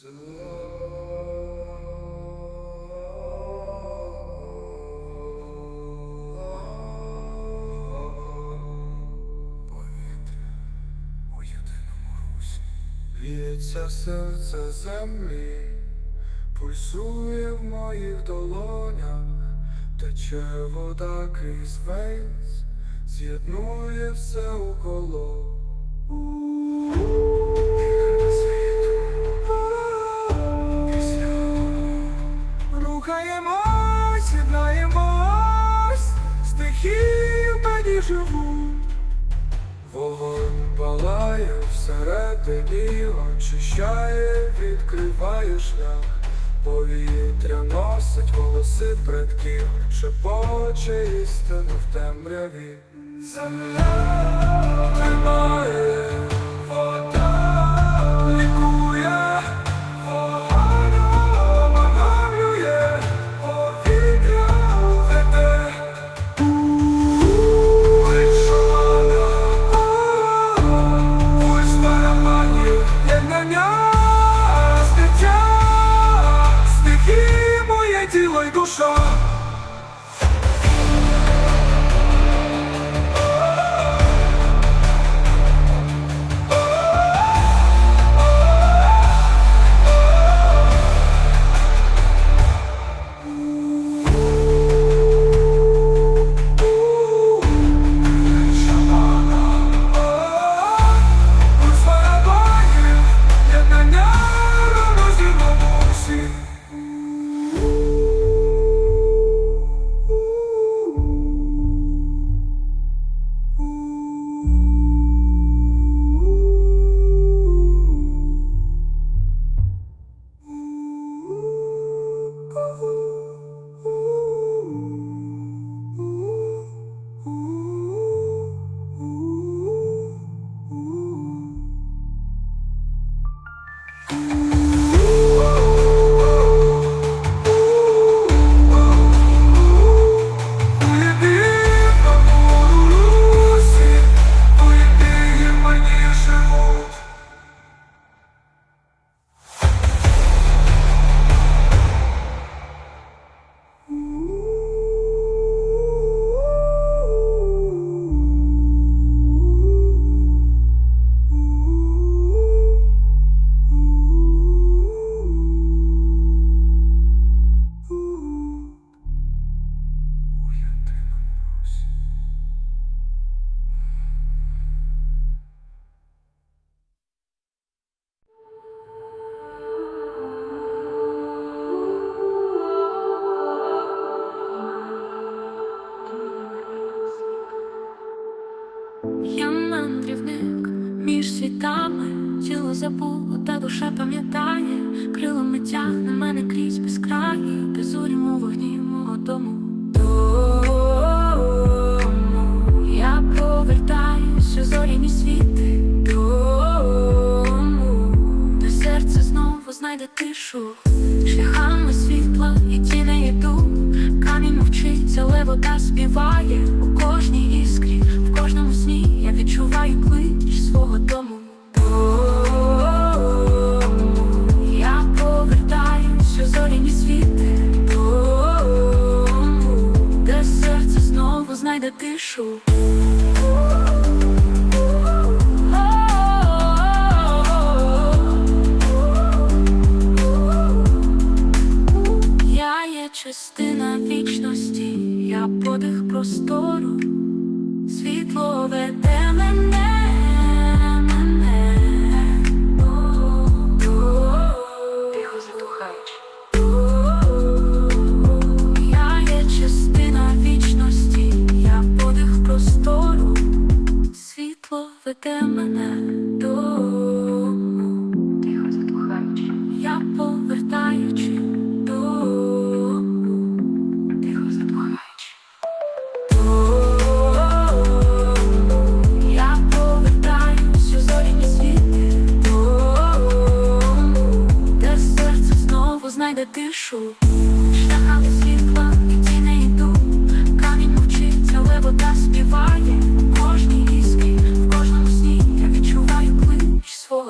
Б'ється серце землі, пульсує в моїх долонях, тече вода крізь вейс, з'єднує все у темряві. Земля тримає, вода лікує, вогонь оновлює, повітря веде. Пульс барабанів, єднання, стихії, моє тіло й душа. Bye. світами, тіло забуло, та душа пам'ятає, крилами тягне мене крізь безкраї, безурім у вогні мого дому. Дому я повертаюсь у зоряні світи. Дому, де серце знову знайде тишу, шляхами світла і тіней йду. Камінь мовчить, але вода співає у кожній іскрі, в кожному сні я відчуваю клич свого. Дому знову знайде. Я є частина вічності, я подих простору, світло веде веде мене дому, тихо затухаючи. Я повертаючи дому, тихо затухаючи. Я повертаюсь у зоряні світи дому, де серце знову знайде тишу.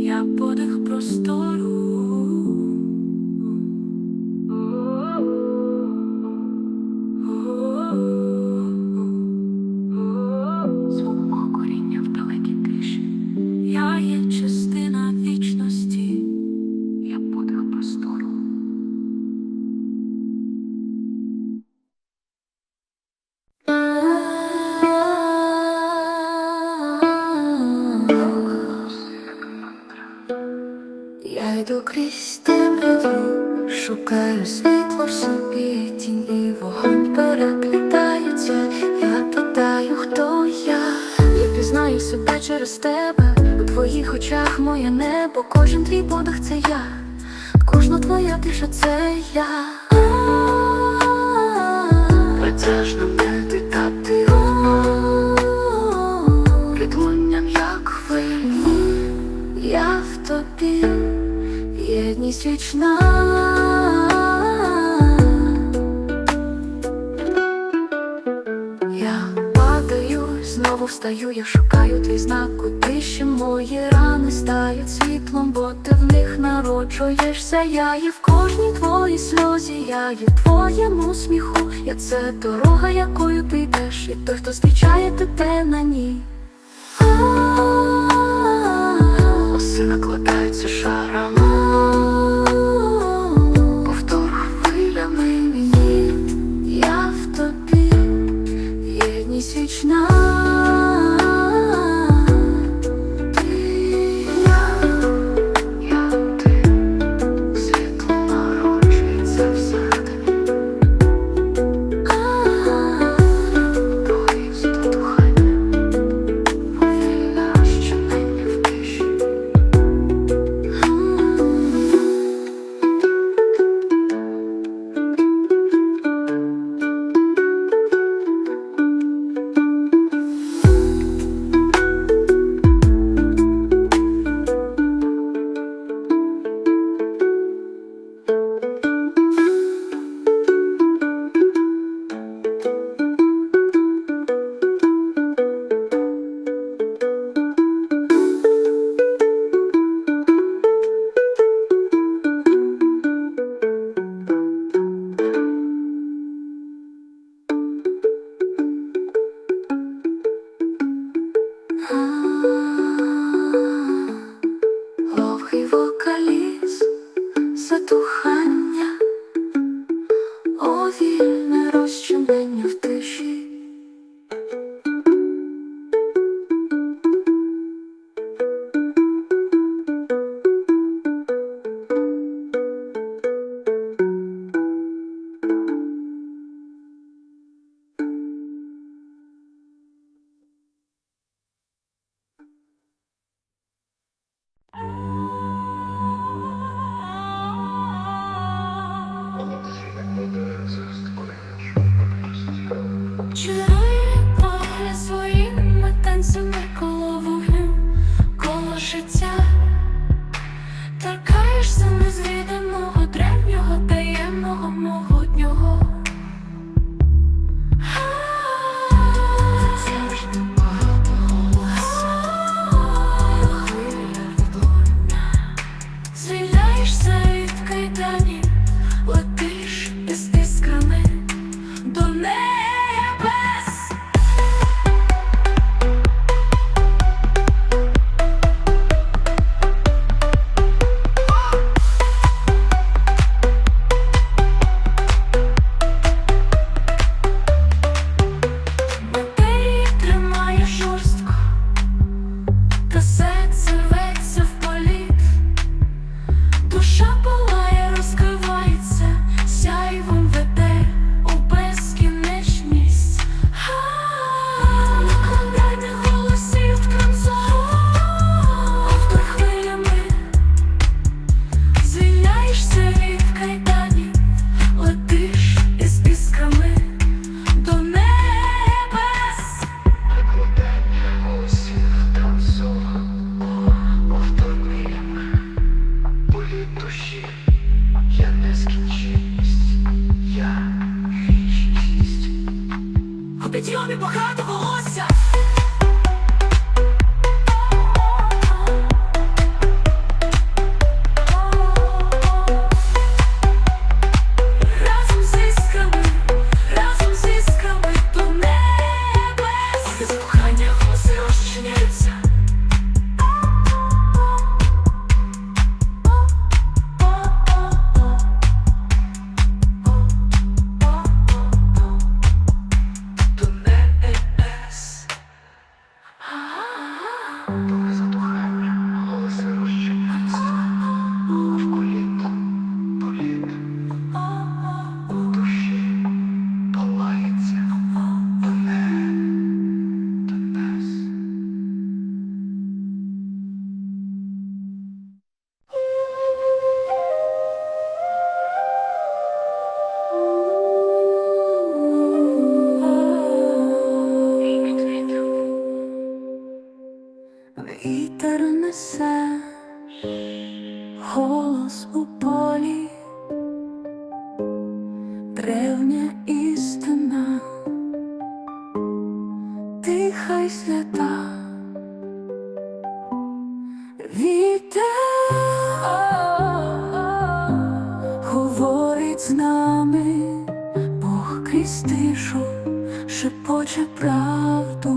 як подих простору. Крізь темряву, шукаю світло в собі, тінь і вогонь переплітаються. Я питаю, хто я. Я пізнаю себе через тебе. У твоїх очах моє небо, кожен твій подих це я, кожна твоя тиша це я. Працяж на мене та ти Підлунням як хвилі, я в тобі, вічна. Я падаю, знову встаю, я шукаю твій знак у тиші мої рани стають світлом, бо ти в них народжуєшся. Я є в кожній твоїй сльозі, я є в твоєму сміху. Я це дорога, якою ти йдеш, і той, хто зустрічає тебе на ній. Оси накладаються шарами, єдність древня істина, дихай свята, вітер говорить з нами, Бог крізь тишу шепоче правду.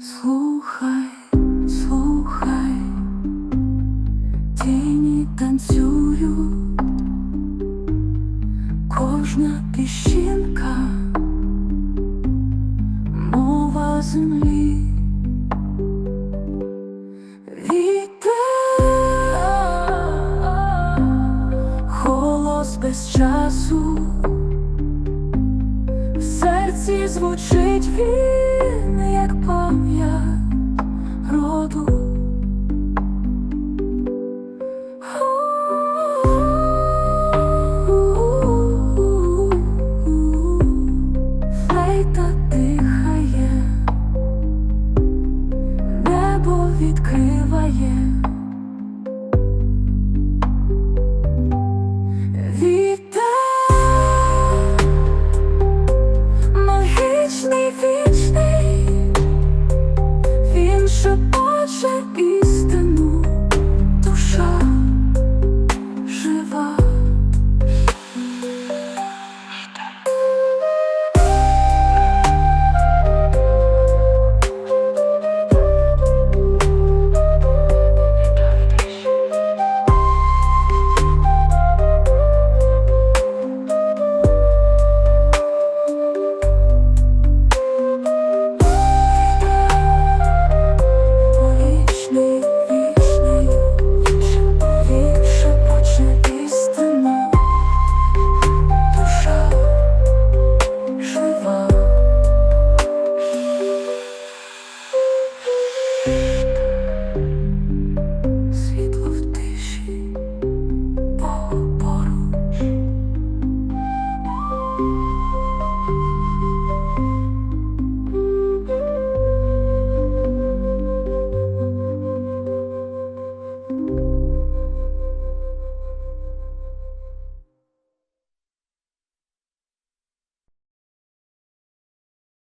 Слухай, тіні танцюють, кожна піщинка, мова землі, вітер, голос без часу, в серці звучить він, як пам'ять